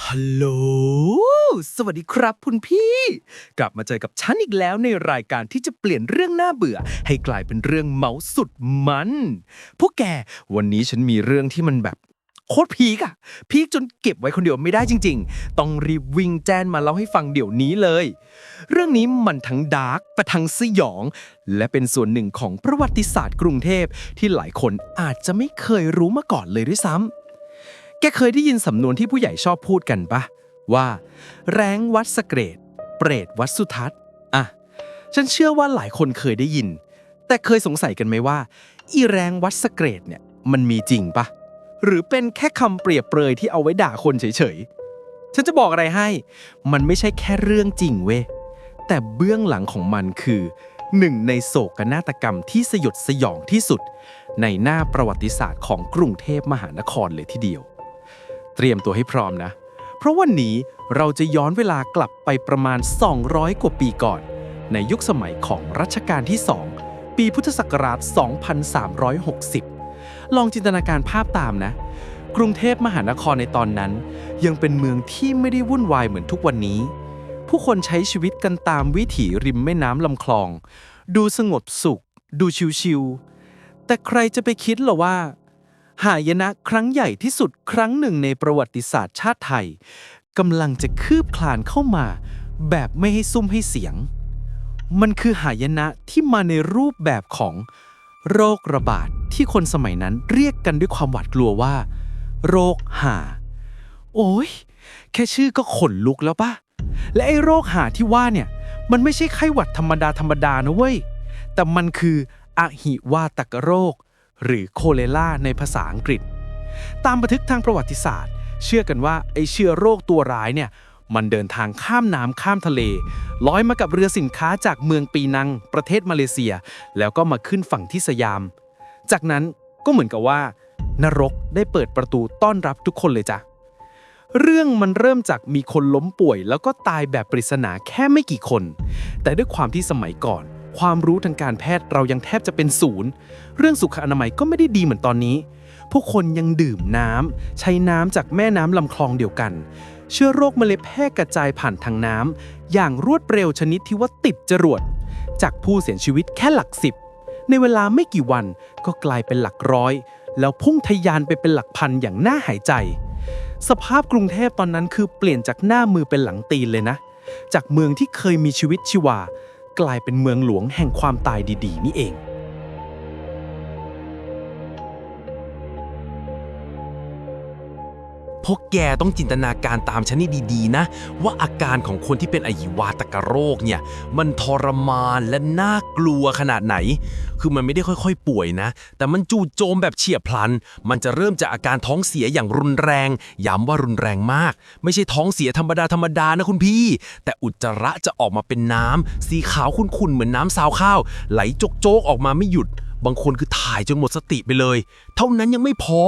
ฮัลโหล สวัสดีครับคุณพี่ กลับมาเจอกับฉันอีกแล้วในรายการที่จะเปลี่ยนเรื่องน่าเบื่อ ให้กลายเป็นเรื่องเมาสุดมัน พวกแก วันนี้ฉันมีเรื่องที่มันแบบโคตรพีกอะพีกจนเก็บไว้คนเดียวไม่ได้จริง ๆ ต้องรีบวิ่งแจ้นมาเล่าให้ฟังเดี๋ยวนี้เลย เรื่องนี้มันทั้งดาร์กประทั้งสยอง และเป็นส่วนหนึ่งของประวัติศาสตร์กรุงเทพที่หลายคนอาจจะไม่เคยรู้มาก่อนเลยด้วยซ้ำ แกเคยได้ยินสำนวนที่ผู้ใหญ่ชอบพูดกันปะว่า แรงวัดสเกรด เปรตวัดสุทัศน์อะฉันเชื่อว่าหลายคนเคยได้ยิน แต่เคยสงสัยกันไหมว่า อีแรงวัดสเกรดเนี่ยมันมีจริงปะหรือเป็นแค่คำเปรียบเปรยที่เอาไว้ด่าคนเฉยๆ ฉันจะบอกอะไรให้ มันไม่ใช่แค่เรื่องจริงเว้ย แต่เบื้องหลังของมันคือหนึ่งในโศกนาฏกรรมที่สยดสยองที่สุด ในหน้าประวัติศาสตร์ของกรุงเทพมหานครเลยทีเดียว เตรียมตัวให้พร้อมนะ เพราะวันนี้เราจะย้อนเวลากลับไปประมาณ 200 กว่าปีก่อน ในยุคสมัยของรัชกาลที่ 2 ปีพุทธศักราช 2360 ลองจินตนาการภาพตามนะ กรุงเทพมหานครในตอนนั้น ยังเป็นเมืองที่ไม่ได้วุ่นวายเหมือนทุกวันนี้ ผู้คนใช้ชีวิตกันตามวิถีริมแม่น้ำลำคลอง ดูสงบสุข ดูชิวๆแต่ใครจะไปคิดหรอว่า หายนะครั้งใหญ่ที่สุดครั้งหนึ่งในประวัติศาสตร์ชาติไทยกำลังจะคืบคลานเข้ามา แบบไม่ให้ซุ่มให้เสียง มันคือหายนะที่มาในรูปแบบของโรคระบาดที่คนสมัยนั้นเรียกกันด้วยความหวาดกลัวว่า โรคหา โอ้ยแค่ชื่อก็ขนลุกแล้วปะและไอ้โรคหาที่ว่าเนี่ย มันไม่ใช่ไข้หวัดธรรมดาธรรมดานะเว้ย แต่มันคืออะหิวาตกโรค หรือโคเลราในภาษาอังกฤษ ตามบันทึกทางประวัติศาสตร์ เชื่อกันว่าไอเชื้อโรคตัวร้ายเนี่ยมันเดินทางข้ามน้ำข้ามทะเลลอยมากับเรือสินค้าจากเมืองปีนัง ประเทศมาเลเซีย แล้วก็มาขึ้นฝั่งที่สยาม จากนั้นก็เหมือนกับว่า นรกได้เปิดประตูต้อนรับทุกคนเลยจ้ะเรื่องมันเริ่มจากมีคนล้มป่วย แล้วก็ตายแบบปริศนาแค่ไม่กี่คน แต่ด้วยความที่สมัยก่อน ความรู้ทางการแพทย์เรายังแทบจะเป็นศูนย์ เรื่องสุขอนามัยก็ไม่ได้ดีเหมือนตอนนี้ผู้คนยังดื่มน้ำใช้น้ำจากแม่น้ำลำคลองเดียวกัน เชื้อโรคมันเลยแพร่กระจายผ่านทางน้ำอย่างรวดเร็วชนิดที่ว่าติดจรวด จากผู้เสียชีวิตแค่หลักสิบในเวลาไม่กี่วันก็กลายเป็นหลักร้อย แล้วพุ่งทะยานไปเป็นหลักพันอย่างน่าหายใจ สภาพกรุงเทพตอนนั้นคือเปลี่ยนจากหน้ามือเป็นหลังตีนเลยนะ จากเมืองที่เคยมีชีวิตชีวา กลายเป็นเมืองหลวงแห่งความตายดี ๆ นี่เอง พวกแกต้องจินตนาการตามฉันนี่ดีๆ นะ ว่าอาการของคนที่เป็นอหิวาตกโรคเนี่ย มันทรมานและน่ากลัวขนาดไหน คือมันไม่ได้ค่อยๆ ป่วยนะ แต่มันจู่โจมแบบเฉียบพลัน มันจะเริ่มจากอาการท้องเสียอย่างรุนแรง ย้ำว่ารุนแรงมาก ไม่ใช่ท้องเสียธรรมดาธรรมดานะคุณพี่ แต่อุจจาระจะออกมาเป็นน้ำสีขาวขุ่นๆเหมือนน้ำซาวข้าว ไหลโจกๆออกมาไม่หยุดบางคนคือถ่ายจนหมดสติไปเลยเท่านั้นยังไม่พอ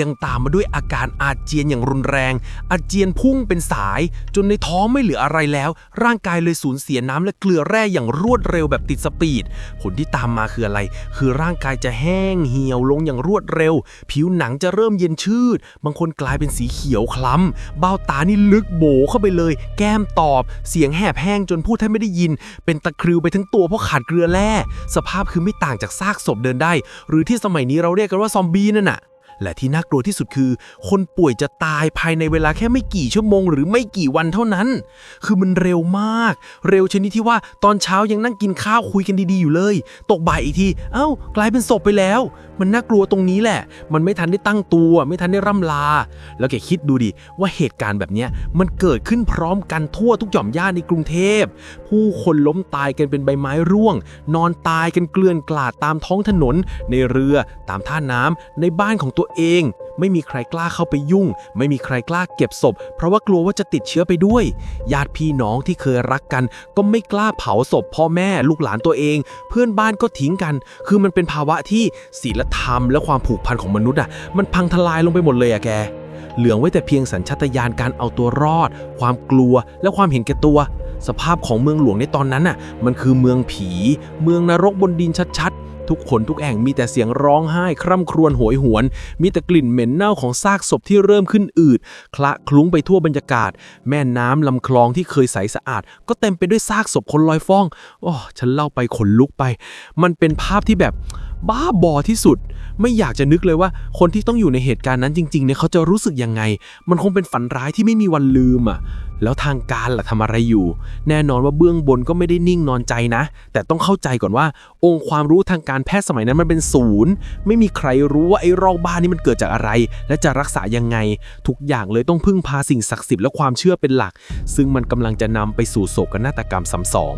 ยังตามมาด้วยอาการอาเจียนอย่างรุนแรง อาเจียนพุ่งเป็นสาย จนในท้องไม่เหลืออะไรแล้ว ร่างกายเลยสูญเสียน้ำและเกลือแร่อย่างรวดเร็วแบบติดสปีด ผลที่ตามมาคืออะไร คือร่างกายจะแห้งเหี่ยวลงอย่างรวดเร็ว ผิวหนังจะเริ่มเย็นชืด บางคนกลายเป็นสีเขียวคล้ำ เบ้าตานี่ลึกโบเข้าไปเลย แก้มตอบ เสียงแหบแห้งจนพูดแทบไม่ได้ยิน เป็นตะคริวไปทั้งตัวเพราะขาดเกลือแร่ สภาพคือไม่ต่างจากซากศพเดินได้ หรือที่สมัยนี้เราเรียกกันว่าซอมบี้นั่นน่ะ และที่น่ากลัวที่สุดคือ คนป่วยจะตายภายในเวลาแค่ไม่กี่ชั่วโมง หรือไม่กี่วันเท่านั้น คือมันเร็วมาก เร็วชนิดที่ว่าตอนเช้ายังนั่งกินข้าวคุยกันดีๆอยู่เลย ตกบ่ายอีกที เอ้า กลายเป็นศพไปแล้ว มันน่ากลัวตรงนี้แหละ มันไม่ทันได้ตั้งตัว ไม่ทันได้ร่ำลา แล้วแกคิดดูดิว่าเหตุการณ์แบบเนี้ยมันเกิดขึ้นพร้อมกันทั่วทุกหย่อมย่านในกรุงเทพ ผู้คนล้มตายกันเป็นใบไม้ร่วง นอนตายกันเกลื่อนกลาดตามท้องถนน ในเรือ ตามท่าน้ำในบ้านของตัวเอง ไม่มีใครกล้าเข้าไปยุ่ง ไม่มีใครกล้าเก็บศพ เพราะว่ากลัวว่าจะติดเชื้อไปด้วย ญาติพี่น้องที่เคยรักกัน ก็ไม่กล้าเผาศพพ่อแม่ลูกหลานตัวเอง เพื่อนบ้านก็ทิ้งกัน คือมันเป็นภาวะที่ศีลธรรม และความผูกพันของมนุษย์อะ มันพังทลายลงไปหมดเลยอะแกเหลืองไว้แต่เพียงสัญชาตญาณการเอาตัวรอด ความกลัวและความเห็นแก่ตัว สภาพของเมืองหลวงในตอนนั้นน่ะ มันคือเมืองผี เมืองนรกบนดินชัดๆ ทุกคนทุกแห่งมีแต่เสียงร้องไห้คร่ำครวญโหยหวน มีแต่กลิ่นเหม็นเน่าของซากศพที่เริ่มขึ้นอืดคละคลุ้งไปทั่วบรรยากาศ แม่น้ำลำคลองที่เคยใสสะอาด ก็เต็มไปด้วยซากศพคนลอยฟ้องโอ้ฉันเล่าไปขนลุกไป มันเป็นภาพที่แบบบ้าบอที่สุด ไม่อยากจะนึกเลยว่า คนที่ต้องอยู่ในเหตุการณ์นั้นจริงๆเนี่ยเขาจะรู้สึกยังไง มันคงเป็นฝันร้ายที่ไม่มีวันลืมอะ แล้วทางการล่ะทำอะไรอยู่ แน่นอนว่าเบื้องบนก็ไม่ได้นิ่งนอนใจนะ แต่ต้องเข้าใจก่อนว่า องค์ความรู้ทางการแพทย์สมัยนั้นมันเป็นศูนย์ ไม่มีใครรู้ว่าไอ้โรคบ้านนี้มันเกิดจากอะไร และจะรักษายังไง ทุกอย่างเลยต้องพึ่งพาสิ่งศักดิ์สิทธิ์และความเชื่อเป็นหลัก ซึ่งมันกำลังจะนำไปสู่โศกนาฏกรรมซ้ำสอง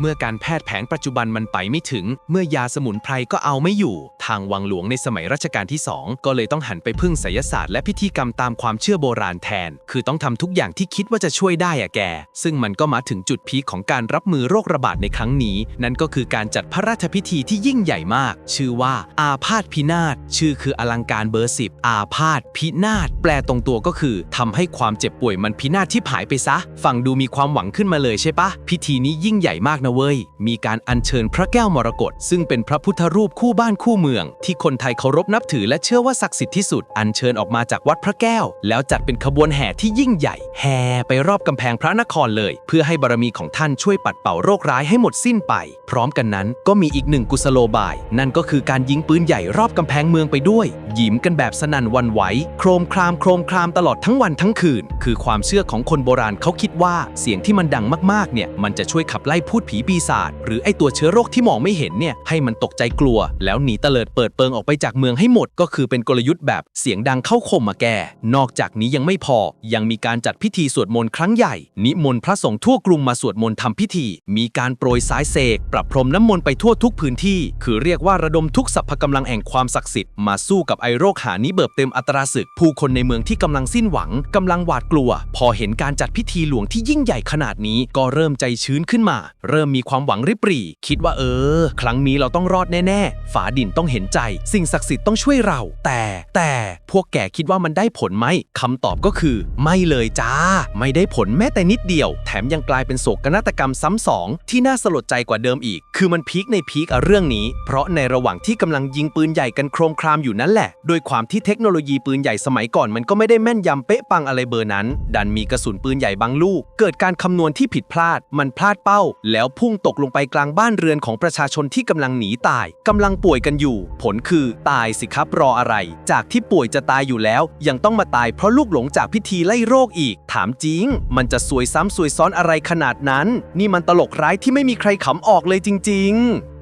เมื่อการแพทย์แผนปัจจุบันมันไปไม่ถึง เมื่อยาสมุนไพรก็เอาไม่อยู่ ทางวังหลวงในสมัยรัชกาลที่ 2 ก็เลยต้องหันไปพึ่งไสยศาสตร์และพิธีกรรมตามความเชื่อโบราณแทน คือต้องทำทุกอย่างที่คิดว่าจะช่วยได้อะแก ซึ่งมันก็มาถึงจุดพีคของการรับมือโรคระบาดในครั้งนี้ นั่นก็คือการจัดพระราชพิธีที่ยิ่งใหญ่มาก ชื่อว่าอาพาธพินาศชื่อคืออลังการเบอร์สิบอาพาธพินาศแปลตรงตัวก็คือทำให้ความเจ็บป่วยมันพินาศที่หายไปซะ ฟังดูมีความหวังขึ้นมาเลยใช่ปะพิธีนี้ยิ่งใหญ่มากนะเว้ย มีการอัญเชิญพระแก้วมรกตซึ่งเป็นพระพุทธรูปคู่บ้านคู่เมือง ที่คนไทยเคารพนับถือและเชื่อว่าศักดิ์สิทธิ์ที่สุด อัญเชิญออกมาจากวัดพระแก้ว แล้วจัดเป็นขบวนแห่ที่ยิ่งใหญ่ แห่ไปรอบกำแพงพระนครเลย เพื่อให้บารมีของท่านช่วยปัดเป่าโรคร้ายให้หมดสิ้นไป พร้อมกันนั้นก็มีอีกหนึ่งกุศโลบาย นั่นก็คือการยิงปืนใหญ่รอบกำแพงเมืองไปด้วยยิ้มกันแบบสนั่นวันไหว โครมครามโครมครามตลอดทั้งวันทั้งคืน คือความเชื่อของคนโบราณเขาคิดว่า เสียงที่มันดังมากๆ เนี่ย มันจะช่วยขับไล่พูดผีปีศาจหรือไอตัวเชื้อโรคที่มองไม่เห็นเนี่ยให้มันตกใจกลัว แล้วหนีเตลิดเปิดเปิงออกไปจากเมืองให้หมด ก็คือเป็นกลยุทธ์แบบเสียงดังเข้าคมมาแก่ นอกจากนี้ยังไม่พอ ยังมีการจัดพิธีสวดมนต์ครั้งใหญ่ นิมนต์พระสงฆ์ทั่วกรุงมาสวดมนต์ทำพิธี มีการโปรยสายเสก ปรับพรมน้ำมนต์ไปทั่วทุกพื้นที่ คือเรียกว่าระดมทุกสรรพกำลังแห่งความศักดิ์สิทธิ์มาสู้กับไอโรคหานี้เบิบเต็มอัตราศึก ผู้คนในเมืองที่กำลังสิ้นหวังกำลังหวาดกลัว พอเห็นการจัดพิธีหลวงที่ยิ่งใหญ่ขนาดนี้ก็เริ่มใจชื้นขึ้นมา เริ่มมีความหวังริบหรี่ คิดว่าเออ ครั้งนี้เราต้องรอดแน่ ๆ ฝาดินต้องเห็นใจ สิ่งศักดิ์สิทธิ์ต้องช่วยเรา แต่แต่พวกแกคิดว่ามันได้ผลไหมคำตอบก็คือ ไม่เลยจ้า ไม่ได้ผลแม้แต่นิดเดียว แถมยังกลายเป็นโศกนาฏกรรมซ้ำสองที่น่าสลดใจกว่าเดิมอีก คือมันพีคในพีคอะเรื่องนี้ เพราะในระหว่างที่กำลังยิงปืนใหญ่กันโครมครามอยู่นั่นแหละ โดยความที่เทคโนโลยีปืนใหญ่สมัยก่อนมันก็ไม่ได้แม่นยำเป๊ะปังอะไรเบอร์นั้น ดันมีกระสุนปืนใหญ่บางลูก เกิดการคำนวณที่ผิดพลาด มันพลาดเป้า แล้วพุ่งตกลงไปกลางบ้านเรือนของประชาชนที่กำลังหนีตายกำลังป่วยกันอยู่ ผลคือตายสิครับรออะไร จากที่ป่วยจะตายอยู่แล้ว ยังต้องมาตายเพราะลูกหลงจากพิธีไล่โรคอีก ถามจริง มันจะซวยซ้ำซวยซ้อนอะไรขนาดนั้น นี่มันตลกร้ายที่ไม่มีใครขำออกเลยจริง ๆ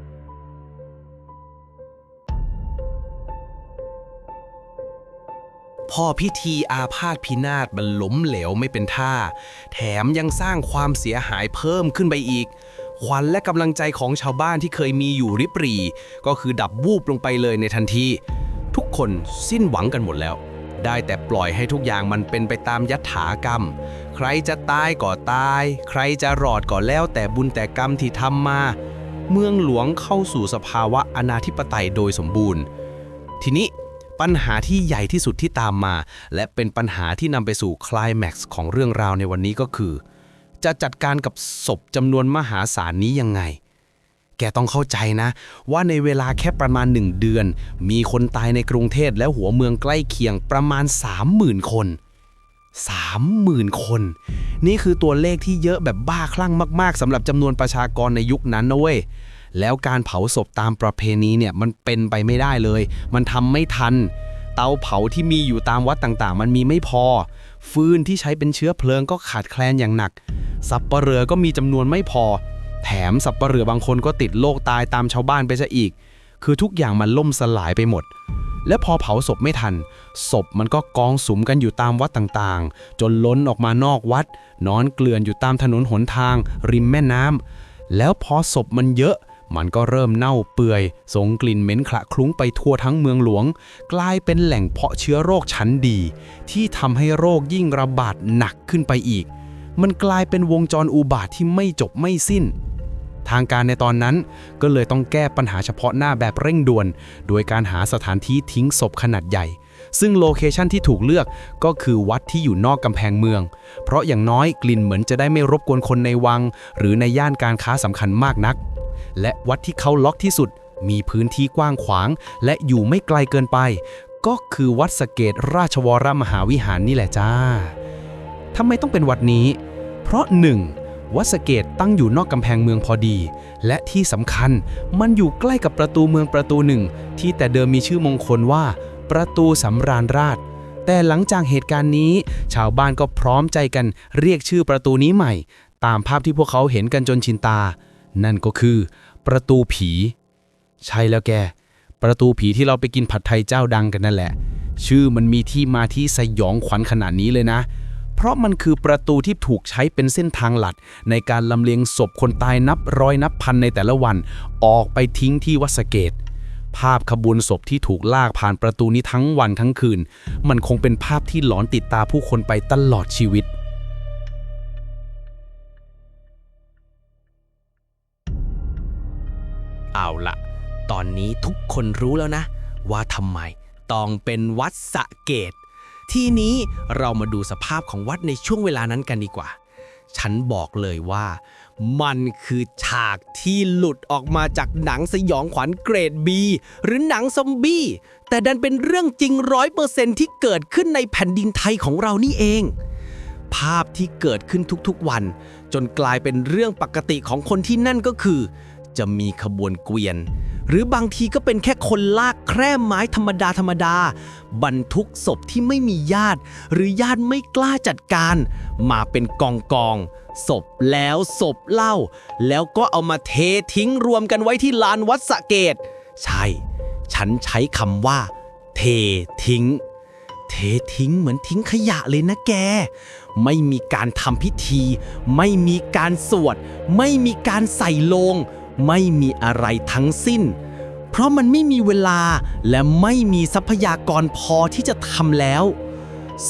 พอพิธีอาพาธพินาศมันล้มเหลวไม่เป็นท่า แถมยังสร้างความเสียหายเพิ่มขึ้นไปอีก ขวัญและกำลังใจของชาวบ้านที่เคยมีอยู่ริบหรี่ก็คือดับวูบลงไปเลยในทันที ทุกคนสิ้นหวังกันหมดแล้ว ได้แต่ปล่อยให้ทุกอย่างมันเป็นไปตามยัตถากรรม ใครจะตายก็ตาย ใครจะรอดก็แล้วแต่บุญแต่กรรมที่ทำมา เมืองหลวงเข้าสู่สภาวะอนาธิปไตยโดยสมบูรณ์ ทีนี้ปัญหาที่ใหญ่ที่สุดที่ตามมา และเป็นปัญหาที่นำไปสู่คลายแม็กซ์ของเรื่องราวในวันนี้ก็คือ จะจัดการกับศพจำนวนมหาศาลนี้ยังไง แกต้องเข้าใจนะ ว่าในเวลาแค่ประมาณหนึ่งเดือน มีคนตายในกรุงเทพและหัวเมืองใกล้เคียงประมาณ 30,000 คน 30,000 คน นี่คือตัวเลขที่เยอะแบบบ้าคลั่งมาก ๆสำหรับจำนวนประชากรในยุคนั้นนะเว้ยแล้วการเผาศพตามประเพณีเนี่ยมันเป็นไปไม่ได้เลย มันทำไม่ทัน เตาเผาที่มีอยู่ตามวัดต่างๆ มันมีไม่พอ ฟืนที่ใช้เป็นเชื้อเพลิงก็ขาดแคลนอย่างหนัก สับปะเร่อก็มีจำนวนไม่พอ แถมสับปะเร่อบางคนก็ติดโรคตายตามชาวบ้านไปซะอีก คือทุกอย่างมันล่มสลายไปหมด และพอเผาศพไม่ทัน ศพมันก็กองสุมกันอยู่ตามวัดต่างๆ จนล้นออกมานอกวัด นอนเกลื่อนอยู่ตามถนนหนทาง ริมแม่น้ำแล้วพอศพมันเยอะ มันก็เริ่มเน่าเปื่อยส่งกลิ่นเหม็นขละคลุ้งไปทั่วทั้งเมืองหลวง กลายเป็นแหล่งเพาะเชื้อโรคชั้นดี ที่ทำให้โรคยิ่งระบาดหนักขึ้นไปอีก มันกลายเป็นวงจรอุบาทที่ไม่จบไม่สิ้น ทางการในตอนนั้นก็เลยต้องแก้ปัญหาเฉพาะหน้าแบบเร่งด่วน โดยการหาสถานที่ทิ้งศพขนาดใหญ่ซึ่งโลเคชันที่ถูกเลือกก็คือวัดที่อยู่นอกกำแพงเมือง เพราะอย่างน้อยกลิ่นเหมือนจะได้ไม่รบกวนคนในวัง หรือในย่านการค้าสำคัญมากนัก และวัดที่เขาล็อกที่สุด มีพื้นที่กว้างขวาง และอยู่ไม่ไกลเกินไป ก็คือวัดสเกตราชวรมหาวิหารนี่แหละจ้าทำไมต้องเป็นวัดนี้ เพราะ 1. วัดสเกตตั้งอยู่นอกกำแพงเมืองพอดี และที่สำคัญมันอยู่ใกล้กับประตูเมืองประตูหนึ่ง ที่แต่เดิมมีชื่อมงคลว่า ประตูสำราญราชแต่หลังจากเหตุการณ์นี้ ชาวบ้านก็พร้อมใจกันเรียกชื่อประตูนี้ใหม่ ตามภาพที่พวกเขาเห็นกันจนชินตา นั่นก็คือ ประตูผี ใช่แล้วแก ประตูผีที่เราไปกินผัดไทยเจ้าดังกันนั่นแหละ ชื่อมันมีที่มาที่สยองขวัญขนาดนี้เลยนะ เพราะมันคือประตูที่ถูกใช้เป็นเส้นทางหลัด ในการลำเลียงศพคนตายนับร้อยนับพันในแต่ละวัน ออกไปทิ้งที่วัดสเกตภาพขบวนศพที่ถูกลากผ่านประตูนี้ทั้งวันทั้งคืน มันคงเป็นภาพที่หลอนติดตาผู้คนไปตลอดชีวิต เอาละตอนนี้ทุกคนรู้แล้วนะ ว่าทำไมต้องเป็นวัดสะเกต ทีนี้เรามาดูสภาพของวัดในช่วงเวลานั้นกันดีกว่า ฉันบอกเลยว่า มันคือฉากที่หลุดออกมาจากหนังสยองขวัญเกรด B หรือหนังซอมบี้ แต่ดันเป็นเรื่องจริงร้อยเปอร์เซนที่เกิดขึ้นในแผ่นดินไทยของเรานี่เองภาพที่เกิดขึ้นทุกๆวัน จนกลายเป็นเรื่องปกติของคนที่นั่นก็คือ จะมีขบวนเกวียน หรือบางทีก็เป็นแค่คนลากแคร่ไม้ธรรมดาธรรมดา บรรทุกศพที่ไม่มีญาติ หรือญาติไม่กล้าจัดการ มาเป็นกองกองๆศพแล้วศพเล่า แล้วก็เอามาเททิ้งรวมกันไว้ที่ลานวัดสะเกต ใช่ ฉันใช้คำว่า เททิ้ง เททิ้งเหมือนทิ้งขยะเลยนะแก ไม่มีการทำพิธี ไม่มีการสวด ไม่มีการใส่ลง ไม่มีอะไรทั้งสิ้น เพราะมันไม่มีเวลาและไม่มีทรัพยากรพอที่จะทำแล้ว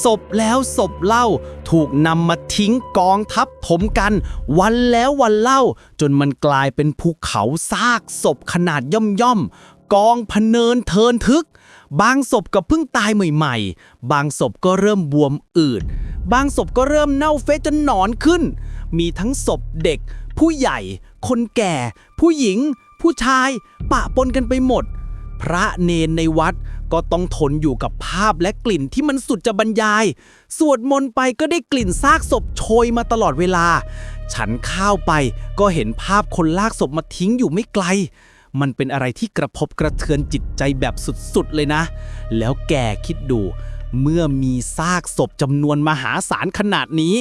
ศพแล้วศพเล่าถูกนำมาทิ้งกองทับถมกัน วันแล้ววันเล่า จนมันกลายเป็นภูเขาซากศพขนาดย่อมย่อมกองพเนินเทินทึก บางศพก็เพิ่งตายใหม่ๆ บางศพก็เริ่มบวมอืด บางศพก็เริ่มเน่าเฟะจนหนอนขึ้น มีทั้งศพเด็ก ผู้ใหญ่ คนแก่ ผู้หญิง ผู้ชาย ปะปนกันไปหมด พระเนนในวัดก็ต้องทนอยู่กับภาพและกลิ่นที่มันสุดจะบรรยาย สวดมนต์ไปก็ได้กลิ่นซากศพโชยมาตลอดเวลา ฉันข้าวไปก็เห็นภาพคนลากศพมาทิ้งอยู่ไม่ไกล มันเป็นอะไรที่กระทบกระเทือนจิตใจแบบสุดๆเลยนะ แล้วแกคิดดู เมื่อมีซากศพจำนวนมหาศาลขนาดนี้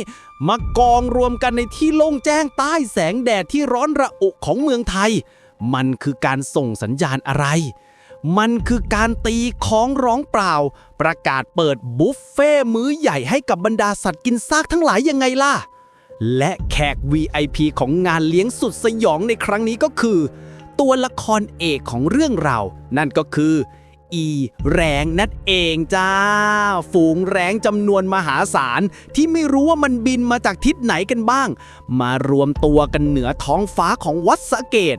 มากองรวมกันในที่โล่งแจ้งใต้แสงแดดที่ร้อนระอุของเมืองไทย มันคือการส่งสัญญาณอะไร มันคือการตีของร้องเปล่า ประกาศเปิดบุฟเฟ่มื้อใหญ่ให้กับบรรดาสัตว์กินซากทั้งหลายยังไงล่ะ และแขก VIP ของงานเลี้ยงสุดสยองในครั้งนี้ก็คือ ตัวละครเอกของเรื่องเรา นั่นก็คือ อีแรงนั่นเองจ้า ฝูงแรงจำนวนมหาศาลที่ไม่รู้ว่ามันบินมาจากทิศไหนกันบ้าง มารวมตัวกันเหนือท้องฟ้าของวัดสะเกต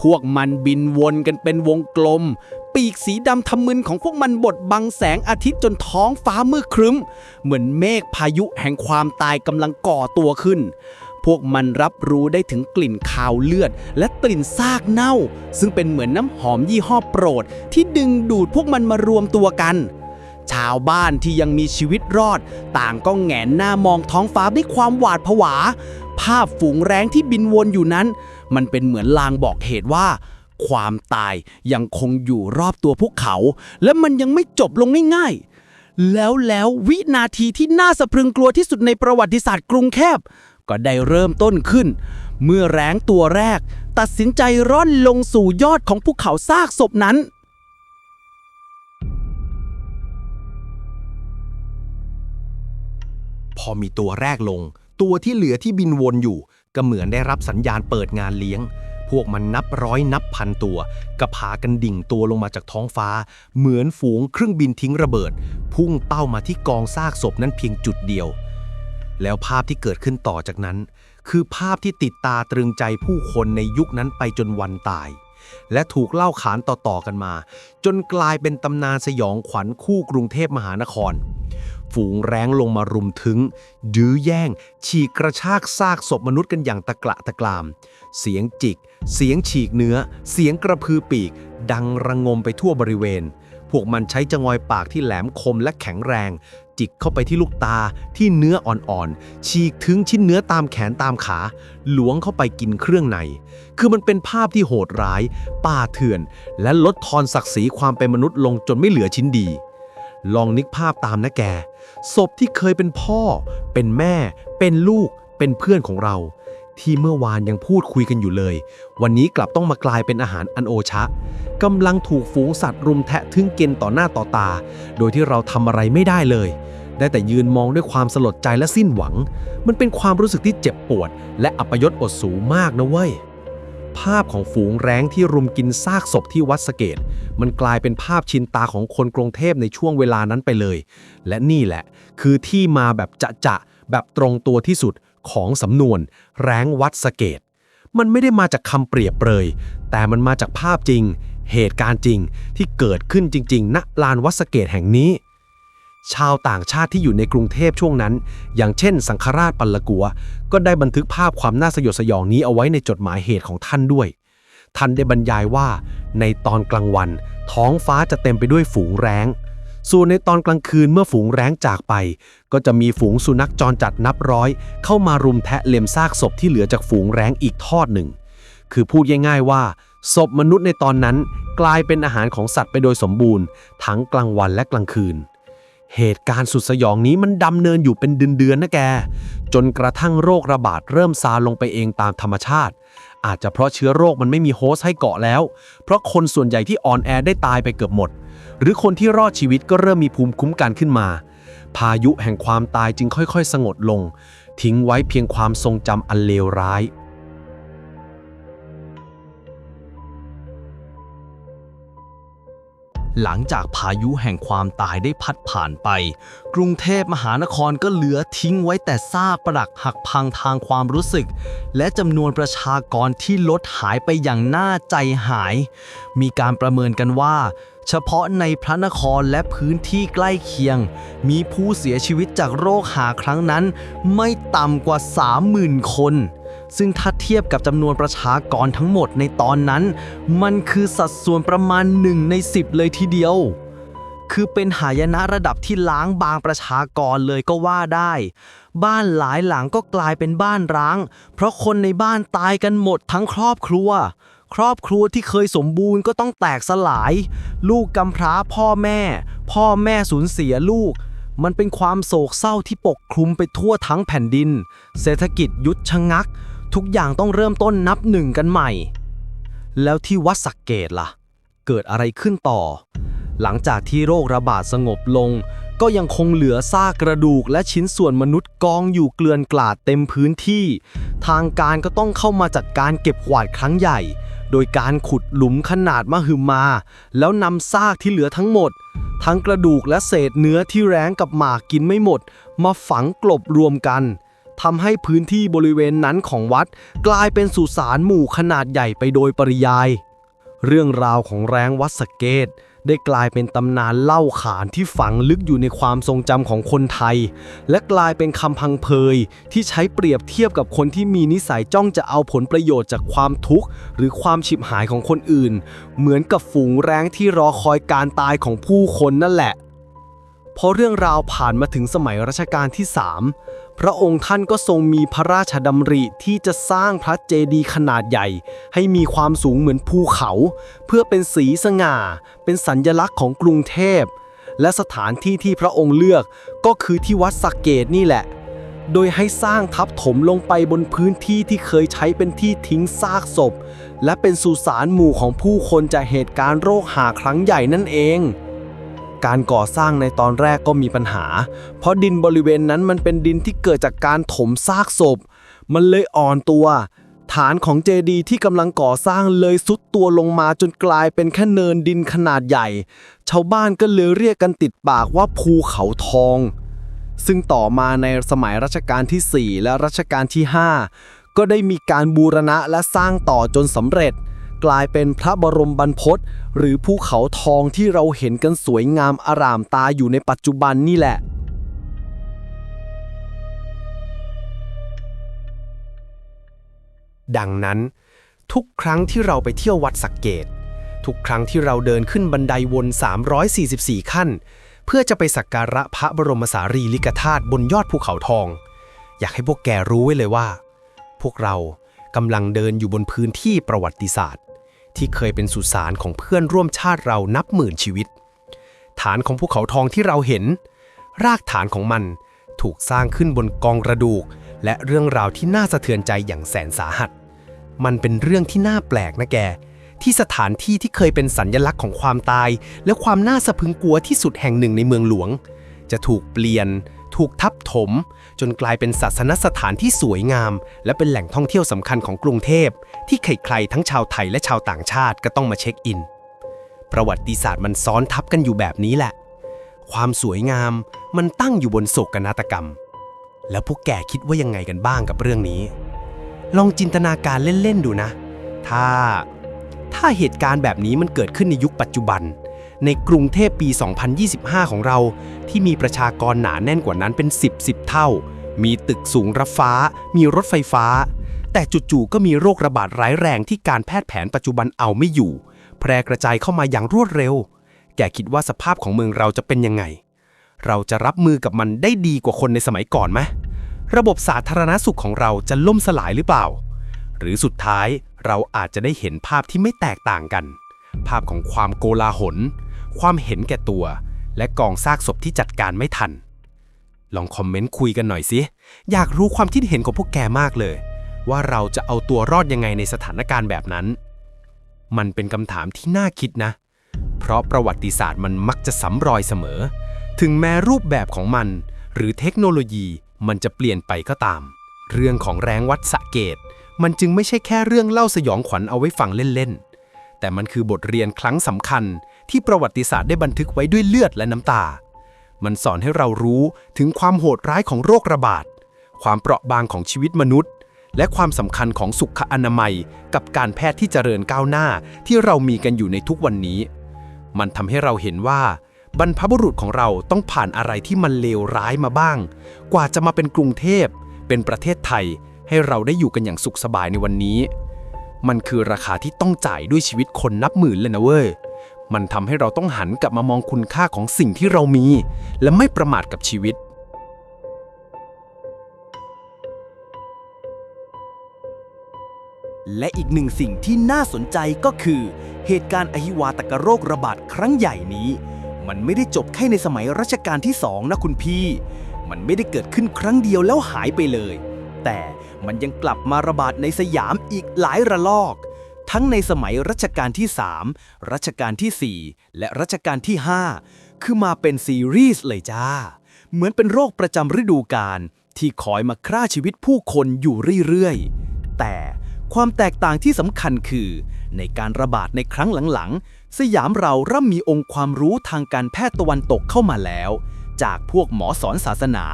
พวกมันบินวนกันเป็นวงกลม ปีกสีดำทะมึนของพวกมันบดบังแสงอาทิตย์จนท้องฟ้ามืดครึ้ม เหมือนเมฆพายุแห่งความตายกำลังก่อตัวขึ้น พวกมันรับรู้ได้ถึงกลิ่นคาวเลือด และกลิ่นซากเน่า ซึ่งเป็นเหมือนน้ำหอมยี่ห้อโปรด ที่ดึงดูดพวกมันมารวมตัวกัน ชาวบ้านที่ยังมีชีวิตรอด ต่างก็แหงนหน้ามองท้องฟ้าด้วยความหวาดผวา ภาพฝูงแร้งที่บินวนอยู่นั้น มันเป็นเหมือนลางบอกเหตุว่า ความตายยังคงอยู่รอบตัวพวกเขา และมันยังไม่จบลงง่ายๆแล้วแล้ววินาทีที่น่าสะพรึงกลัวที่สุดในประวัติศาสตร์กรุงแคบ ก็ได้เริ่มต้นขึ้น เมื่อแรงตัวแรก ตัดสินใจร่อนลงสู่ยอดของภูเขาซากศพนั้น พอมีตัวแรกลง ตัวที่เหลือที่บินวนอยู่ ก็เหมือนได้รับสัญญาณเปิดงานเลี้ยง พวกมันนับร้อยนับพันตัวก็พากันดิ่งตัวลงมาจากท้องฟ้า เหมือนฝูงเครื่องบินทิ้งระเบิด พุ่งเป้ามาที่กองซากศพนั้นเพียงจุดเดียว แล้วภาพที่เกิดขึ้นต่อจากนั้น คือภาพที่ติดตาตรึงใจผู้คนในยุคนั้นไปจนวันตาย และถูกเล่าขานต่อๆกันมา จนกลายเป็นตำนานสยองขวัญคู่กรุงเทพมหานคร ฝูงแร้งลงมารุมถึง ยื้อแย่ง ฉีกกระชากซากศพมนุษย์กันอย่างตะกละตะกราม เสียงจิก เสียงฉีกเนื้อ เสียงกระพือปีก ดังระงมไปทั่วบริเวณพวกมันใช้จงอยปากที่แหลมคมและแข็งแรง จิกเข้าไปที่ลูกตาที่เนื้ออ่อนๆ ฉีกถึงชิ้นเนื้อตามแขนตามขา หลวงเข้าไปกินเครื่องใน คือมันเป็นภาพที่โหดร้าย ป่าเถื่อน และลดทอนศักดิ์ศรีความเป็นมนุษย์ลงจนไม่เหลือชิ้นดี ลองนึกภาพตามนะแก ศพที่เคยเป็นพ่อ เป็นแม่ เป็นลูก เป็นเพื่อนของเรา ที่เมื่อวานยังพูดคุยกันอยู่เลย วันนี้กลับต้องมากลายเป็นอาหารอันโอชะกำลังถูกฝูงสัตว์รุมแทะทึ่งเกณฑ์ต่อหน้าต่อตา โดยที่เราทำอะไรไม่ได้เลย ได้แต่ยืนมองด้วยความสลดใจและสิ้นหวัง มันเป็นความรู้สึกที่เจ็บปวด และอัปยศอดสูมากนะเว้ย ภาพของฝูงแร้งที่รุมกินซากศพที่วัดสะเกต มันกลายเป็นภาพชินตาของคนกรุงเทพในช่วงเวลานั้นไปเลย และนี่แหละ คือที่มาแบบจะจะแบบตรงตัวที่สุดของสำนวน แร้งวัดสะเกต มันไม่ได้มาจากคำเปรียบเปรย แต่มันมาจากภาพจริง เหตุการณ์จริงที่เกิดขึ้นจริง ๆ ณ ลานวัดสะเกตแห่งนี้ ชาวต่างชาติที่อยู่ในกรุงเทพช่วงนั้น อย่างเช่น สังฆราชปัลลกัว ก็ได้บันทึกภาพความน่าสยดสยองนี้เอาไว้ในจดหมายเหตุของท่านด้วย ท่านได้บรรยายว่า ในตอนกลางวัน ท้องฟ้าจะเต็มไปด้วยฝูงแร้ง ส่วนในตอนกลางคืนเมื่อฝูงแร้งจากไป ก็จะมีฝูงสุนัขจรจัดนับร้อย เข้ามารุมแทะเล็มซากศพที่เหลือจากฝูงแร้งอีกทอดหนึ่ง คือพูดง่ายๆว่าศพมนุษย์ในตอนนั้น กลายเป็นอาหารของสัตว์ไปโดยสมบูรณ์ ทั้งกลางวันและกลางคืน เหตุการณ์สุดสยองนี้มันดำเนินอยู่เป็นเดือนๆนะแก จนกระทั่งโรคระบาดเริ่มซาลงไปเองตามธรรมชาติ อาจจะเพราะเชื้อโรคมันไม่มีโฮสต์ให้เกาะแล้ว เพราะคนส่วนใหญ่ที่อ่อนแอได้ตายไปเกือบหมด หรือคนที่รอดชีวิตก็เริ่มมีภูมิคุ้มกันขึ้นมา พายุแห่งความตายจึงค่อยๆ สงบลง ทิ้งไว้เพียงความทรงจำอันเลวร้าย หลังจากพายุแห่งความตายได้พัดผ่านไป กรุงเทพมหานครก็เหลือทิ้งไว้แต่ซากปรักหักพังทางความรู้สึก และจำนวนประชากรที่ลดหายไปอย่างน่าใจหาย มีการประเมินกันว่า เฉพาะในพระนครและพื้นที่ใกล้เคียง มีผู้เสียชีวิตจากโรคหาครั้งนั้น ไม่ต่ำกว่า 30,000 คน ซึ่งถ้าเทียบกับจำนวนประชากรทั้งหมดในตอนนั้น มันคือสัดส่วนประมาณ 1 ใน 10 เลยทีเดียว คือเป็นหายนะระดับที่ล้างบางประชากรเลยก็ว่าได้ บ้านหลายหลังก็กลายเป็นบ้านร้าง เพราะคนในบ้านตายกันหมดทั้งครอบครัว ครอบครัวที่เคยสมบูรณ์ก็ต้องแตกสลาย ลูกกำพร้าพ่อแม่ พ่อแม่สูญเสียลูกมันเป็นความโศกเศร้าที่ปกคลุมไปทั่วทั้งแผ่นดิน เศรษฐกิจยุดชะงัก ทุกอย่างต้องเริ่มต้นนับหนึ่งกันใหม่ แล้วที่วัดสักเกตล่ะ เกิดอะไรขึ้นต่อ หลังจากที่โรคระบาดสงบลง ก็ยังคงเหลือซากกระดูกและชิ้นส่วนมนุษย์กองอยู่เกลื่อนกลาดเต็มพื้นที่ ทางการก็ต้องเข้ามาจัดการเก็บกวาดครั้งใหญ่ โดยการขุดหลุมขนาดมหึมา แล้วนำซากที่เหลือทั้งหมด ทั้งกระดูกและเศษเนื้อที่แร้งกับหมากกินไม่หมด มาฝังกลบรวมกัน ทำให้พื้นที่บริเวณนั้นของวัด กลายเป็นสุสานหมู่ขนาดใหญ่ไปโดยปริยาย เรื่องราวของแรงวัดสะเกตได้กลายเป็นตำนานเล่าขานที่ฝังลึกอยู่ในความทรงจำของคนไทย และกลายเป็นคำพังเพย ที่ใช้เปรียบเทียบกับคนที่มีนิสัยจ้องจะเอาผลประโยชน์จากความทุกข์ หรือความฉิบหายของคนอื่น เหมือนกับฝูงแรงที่รอคอยการตายของผู้คนนั่นแหละ พอเรื่องราวผ่านมาถึงสมัยรัชกาลที่ 3 พระองค์ท่านก็ทรงมีพระราชดำริที่จะสร้างพระเจดีย์ขนาดใหญ่ ให้มีความสูงเหมือนภูเขา เพื่อเป็นสีสง่า เป็นสัญญลักษณ์ของกรุงเทพ และสถานที่ที่พระองค์เลือกก็คือที่วัดสักเกตนี่แหละ โดยให้สร้างทับถมลงไปบนพื้นที่ที่เคยใช้เป็นที่ทิ้งซากศพ และเป็นสุสานหมู่ของผู้คนจากเหตุการณ์โรคหาครั้งใหญ่นั่นเอง การก่อสร้างในตอนแรกก็มีปัญหา เพราะดินบริเวณนั้นมันเป็นดินที่เกิดจากการถมซากศพ มันเลยอ่อนตัว ฐานของเจดีย์ที่กำลังก่อสร้างเลยซุดตัวลงมาจนกลายเป็นแค่เนินดินขนาดใหญ่ ชาวบ้านก็เลยเรียกกันติดปากว่าภูเขาทอง ซึ่งต่อมาในสมัยรัชกาลที่ 4 และรัชกาลที่ 5 ก็ได้มีการบูรณะและสร้างต่อจนสำเร็จ กลายเป็นพระบรมบรรพตหรือภูเขาทองที่เราเห็นกันสวยงามอารามตาอยู่ในปัจจุบันนี่แหละ ดังนั้น ทุกครั้งที่เราไปเที่ยววัดสักเกต ทุกครั้งที่เราเดินขึ้นบันไดวน 344 ขั้น เพื่อจะไปสักการะพระบรมสารีริกธาตุบนยอดภูเขาทอง อยากให้พวกแกรู้ไว้เลยว่า พวกเรากำลังเดินอยู่บนพื้นที่ประวัติศาสตร์ ที่เคยเป็นสุสานของเพื่อนร่วมชาติเรานับหมื่นชีวิต ฐานของภูเขาทองที่เราเห็น รากฐานของมันถูกสร้างขึ้นบนกองกระดูก และเรื่องราวที่น่าสะเทือนใจอย่างแสนสาหัส มันเป็นเรื่องที่น่าแปลกนะแก ที่สถานที่ที่เคยเป็นสัญญลักษณ์ของความตาย และความน่าสะพึงกลัวที่สุดแห่งหนึ่งในเมืองหลวง จะถูกเปลี่ยน ถูกทับถม จนกลายเป็นศาสนสถานที่สวยงาม และเป็นแหล่งท่องเที่ยวสำคัญของกรุงเทพ ที่ใครๆทั้งชาวไทยและชาวต่างชาติก็ต้องมาเช็คอิน ประวัติศาสตร์มันซ้อนทับกันอยู่แบบนี้แหละ ความสวยงามมันตั้งอยู่บนโศกนาฏกรรม แล้วพวกแกคิดว่ายังไงกันบ้างกับเรื่องนี้ ลองจินตนาการเล่นๆดูนะ ถ้า ถ้าเหตุการณ์แบบนี้มันเกิดขึ้นในยุคปัจจุบัน ในกรุงเทพปี 2025 ของเรา ที่มีประชากรหนาแน่นกว่านั้นเป็น 10 10 เท่า มีตึกสูงรับฟ้า มีรถไฟฟ้า แต่จู่ๆก็มีโรคระบาดร้ายแรงที่การแพทย์แผนปัจจุบันเอาไม่อยู่ แพร่กระจายเข้ามาอย่างรวดเร็ว แกคิดว่าสภาพของเมืองเราจะเป็นยังไง เราจะรับมือกับมันได้ดีกว่าคนในสมัยก่อนไหมระบบสาธารณสุขของเราจะล่มสลายหรือเปล่า หรือสุดท้ายเราอาจจะได้เห็นภาพที่ไม่แตกต่างกัน ภาพของความโกลาหล ความเห็นแก่ตัว และกองซากศพที่จัดการไม่ทัน ลองคอมเมนต์คุยกันหน่อยสิอยากรู้ความคิดเห็นของพวกแกมากเลย ว่าเราจะเอาตัวรอดยังไงในสถานการณ์แบบนั้น มันเป็นคำถามที่น่าคิดนะ เพราะประวัติศาสตร์มันมักจะซ้ำรอยเสมอ ถึงแม้รูปแบบของมัน หรือเทคโนโลยีมันจะเปลี่ยนไปก็ตาม เรื่องของแรงวัดสะเกต มันจึงไม่ใช่แค่เรื่องเล่าสยองขวัญเอาไว้ฟังเล่นๆแต่มันคือบทเรียนครั้งสำคัญ ที่ประวัติศาสตร์ได้บันทึกไว้ด้วยเลือดและน้ำตา มันสอนให้เรารู้ถึงความโหดร้ายของโรคระบาด ความเปราะบางของชีวิตมนุษย์ และความสำคัญของสุขอนามัย กับการแพทย์ที่เจริญก้าวหน้าที่เรามีกันอยู่ในทุกวันนี้ มันทำให้เราเห็นว่า บรรพบุรุษของเราต้องผ่านอะไรที่มันเลวร้ายมาบ้าง กว่าจะมาเป็นกรุงเทพ เป็นประเทศไทย ให้เราได้อยู่กันอย่างสุขสบายในวันนี้มันคือราคาที่ต้องจ่ายด้วยชีวิตคนนับหมื่นเลยนะเว้ย มันทำให้เราต้องหันกลับมามองคุณค่าของสิ่งที่เรามี และไม่ประมาทกับชีวิต และอีกหนึ่งสิ่งที่น่าสนใจก็คือ เหตุการณ์อหิวาตกโรคระบาดครั้งใหญ่นี้ มันไม่ได้จบแค่ในสมัยรัชกาลที่สองนะคุณพี่ มันไม่ได้เกิดขึ้นครั้งเดียวแล้วหายไปเลย แต่มันยังกลับมาระบาดในสยามอีกหลายระลอก ทั้งในสมัยรัชกาลที่ 3 รัชกาลที่ 4 และรัชกาลที่ 5 คือมาเป็นซีรีส์เลยจ้า เหมือนเป็นโรคประจำฤดูกาลที่คอยมาฆ่าชีวิตผู้คนอยู่เรื่อยๆ แต่ความแตกต่างที่สำคัญคือ ในการระบาดในครั้งหลังๆ สยามเราเริ่มมีองค์ความรู้ทางการแพทย์ตะวันตกเข้ามาแล้ว จากพวกหมอสอนศาสนา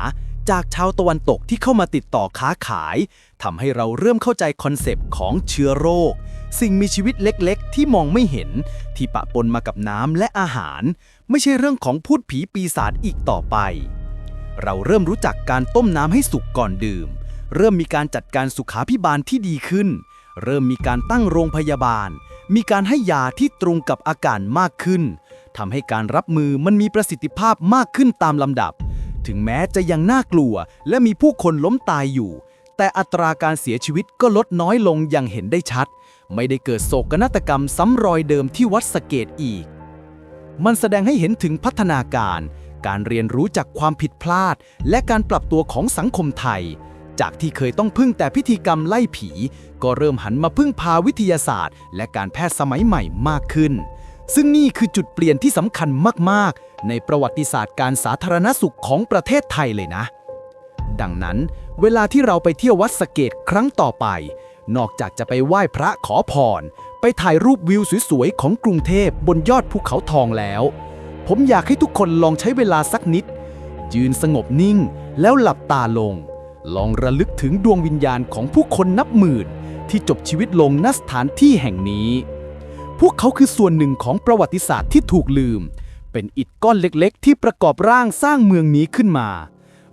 จากชาวตะวันตกที่เข้ามาติดต่อค้าขายทำให้เราเริ่มเข้าใจคอนเซปต์ของเชื้อโรค สิ่งมีชีวิตเล็กๆ ที่มองไม่เห็น ที่ปะปนมากับน้ำและอาหาร ไม่ใช่เรื่องของพูดผีปีศาจอีกต่อไป เราเริ่มรู้จักการต้มน้ำให้สุกก่อนดื่ม เริ่มมีการจัดการสุขาพิบาลที่ดีขึ้น เริ่มมีการตั้งโรงพยาบาล มีการให้ยาที่ตรงกับอาการมากขึ้นทำให้การรับมือมันมีประสิทธิภาพมากขึ้นตามลำดับ ถึงแม้จะยังน่ากลัว และมีผู้คนล้มตายอยู่ แต่อัตราการเสียชีวิตก็ลดน้อยลงอย่างเห็นได้ชัด ไม่ได้เกิดโศกนาฏกรรมซ้ำรอยเดิมที่วัดสเกตอีก มันแสดงให้เห็นถึงพัฒนาการ การเรียนรู้จากความผิดพลาด และการปรับตัวของสังคมไทย จากที่เคยต้องพึ่งแต่พิธีกรรมไล่ผี ก็เริ่มหันมาพึ่งพาวิทยาศาสตร์ และการแพทย์สมัยใหม่มากขึ้น ซึ่งนี่คือจุดเปลี่ยนที่สำคัญมาก ๆ ในประวัติศาสตร์การสาธารณสุขของประเทศไทยเลยนะ ดังนั้น เวลาที่เราไปเที่ยววัดสเกตครั้งต่อไป นอกจากจะไปไหว้พระขอพร ไปถ่ายรูปวิวสวยๆ ของกรุงเทพบนยอดภูเขาทองแล้ว ผมอยากให้ทุกคนลองใช้เวลาสักนิด ยืนสงบนิ่งแล้วหลับตาลง ลองระลึกถึงดวงวิญญาณของผู้คนนับหมื่น ที่จบชีวิตลงณสถานที่แห่งนี้ พวกเขาคือส่วนหนึ่งของประวัติศาสตร์ที่ถูกลืม เป็นอิฐก้อนเล็กๆ ที่ประกอบร่างสร้างเมืองนี้ขึ้นมา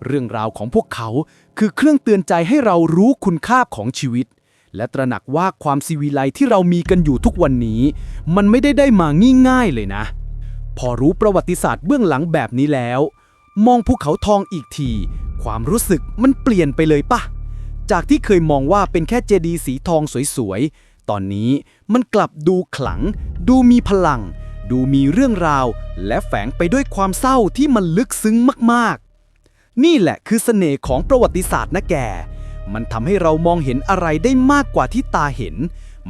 เรื่องราวของพวกเขาคือเครื่องเตือนใจให้เรารู้คุณค่าของชีวิต และตระหนักว่าความซีวิไลซ์ที่เรามีกันอยู่ทุกวันนี้ มันไม่ได้ได้มาง่ายๆเลยนะ พอรู้ประวัติศาสตร์เบื้องหลังแบบนี้แล้ว มองภูเขาทองอีกที ความรู้สึกมันเปลี่ยนไปเลยปะจากที่เคยมองว่าเป็นแค่เจดีย์สีทองสวยๆ ตอนนี้มันกลับดูขลัง ดูมีพลัง ดูมีเรื่องราว และแฝงไปด้วยความเศร้าที่มันลึกซึ้งมากๆ นี่แหละคือเสน่ห์ของประวัติศาสตร์นะแก มันทำให้เรามองเห็นอะไรได้มากกว่าที่ตาเห็น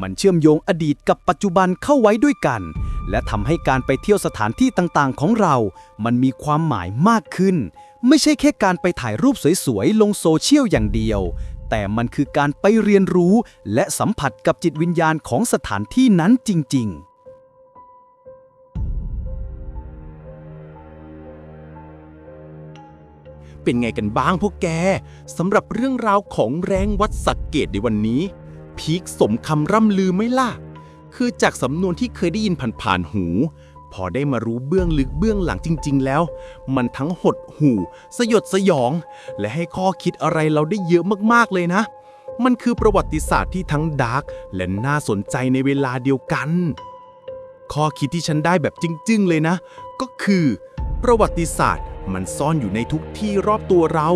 มันเชื่อมโยงอดีตกับปัจจุบันเข้าไว้ด้วยกัน และทำให้การไปเที่ยวสถานที่ต่างๆ ของเรา มันมีความหมายมากขึ้น ไม่ใช่แค่การไปถ่ายรูปสวยๆ ลงโซเชียลอย่างเดียว แต่มันคือการไปเรียนรู้ และสัมผัสกับจิตวิญญาณของสถานที่นั้นจริง ๆ เป็นไงกันบ้างพวกแกสำหรับเรื่องราวของแรงวัดสักเกตในวันนี้ พีคสมคำร่ำลือไหม่ล่ะ คือจากสำนวนที่เคยได้ยินผ่านๆหู พอได้มารู้เบื้องลึกเบื้องหลังจริง ๆ แล้ว มันทั้งหดหู่ สยดสยอง และให้ข้อคิดอะไรเราได้เยอะมากๆเลยนะ มันคือประวัติศาสตร์ที่ทั้งดาร์กและน่าสนใจในเวลาเดียวกัน ข้อคิดที่ฉันได้แบบจริง ๆ เลยนะ ก็คือ ประวัติศาสตร์ มันซ่อนอยู่ในทุกที่รอบตัวเรา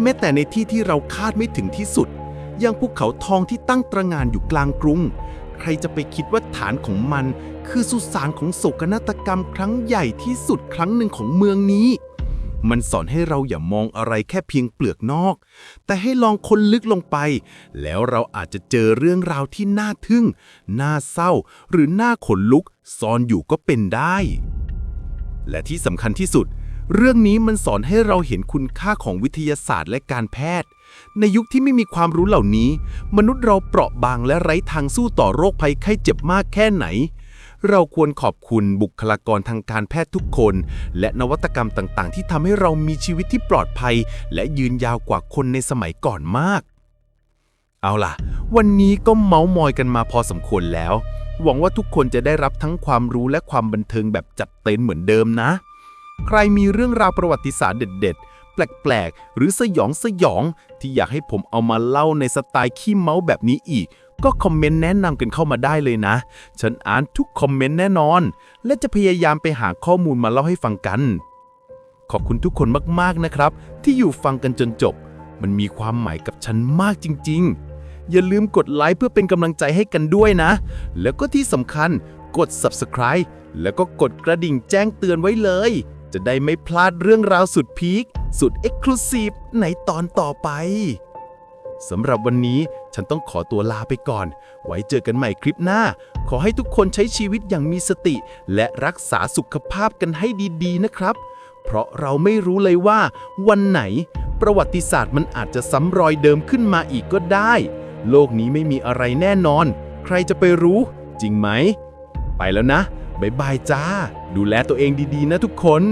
แม้แต่ในที่ที่เราคาดไม่ถึงที่สุด อย่างภูเขาทองที่ตั้งตระหงานอยู่กลางกรุง ใครจะไปคิดว่าฐานของมัน คือสุสานของโศกนาฏกรรมครั้งใหญ่ที่สุดครั้งหนึ่งของเมืองนี้ มันสอนให้เราอย่ามองอะไรแค่เพียงเปลือกนอก แต่ให้ลองค้นลึกลงไป แล้วเราอาจจะเจอเรื่องราวที่น่าทึ่ง น่าเศร้า หรือน่าขนลุก ซ่อนอยู่ก็เป็นได้ และที่สำคัญที่สุด เรื่องนี้มันสอนให้เราเห็นคุณค่าของวิทยาศาสตร์และการแพทย์ ในยุคที่ไม่มีความรู้เหล่านี้ มนุษย์เราเปราะบางและไร้ทางสู้ต่อโรคภัยไข้เจ็บมากแค่ไหน เราควรขอบคุณบุคลากรทางการแพทย์ทุกคน และนวัตกรรมต่างๆ ที่ทำให้เรามีชีวิตที่ปลอดภัย และยืนยาวกว่าคนในสมัยก่อนมาก เอาล่ะ วันนี้ก็เมาส์มอยกันมาพอสมควรแล้ว หวังว่าทุกคนจะได้รับทั้งความรู้และความบันเทิงแบบจัดเต็มเหมือนเดิมนะ ใครมีเรื่องราวประวัติศาสตร์เด็ด ๆ แปลก ๆ หรือสยองสยอง ที่อยากให้ผมเอามาเล่าในสไตล์ขี้เมาส์แบบนี้อีก ก็คอมเมนต์แนะนำกันเข้ามาได้เลยนะ ฉันอ่านทุกคอมเมนต์แน่นอน และจะพยายามไปหาข้อมูลมาเล่าให้ฟังกัน ขอบคุณทุกคนมากๆนะครับ ที่อยู่ฟังกันจนจบ มันมีความหมายกับฉันมากจริง ๆ อย่าลืมกดไลค์เพื่อเป็นกำลังใจให้กันด้วยนะ แล้วก็ที่สำคัญกด subscribe แล้วก็กดกระดิ่งแจ้งเตือนไว้เลย จะได้ไม่พลาดเรื่องราวสุดพีคสุด Exclusive ในตอนต่อไปสำหรับวันนี้ฉันต้องขอตัวลาไปก่อน ไว้เจอกันใหม่คลิปหน้า ขอให้ทุกคนใช้ชีวิตอย่างมีสติ และรักษาสุขภาพกันให้ดีๆนะครับ เพราะเราไม่รู้เลยว่า วันไหน ประวัติศาสตร์มันอาจจะซ้ำรอยเดิมขึ้นมาอีกก็ได้ โลกนี้ไม่มีอะไรแน่นอน ใครจะไปรู้ จริงไหม ไปแล้วนะ บ๊ายบายจ้า ดูแลตัวเองดีๆ นะทุกคน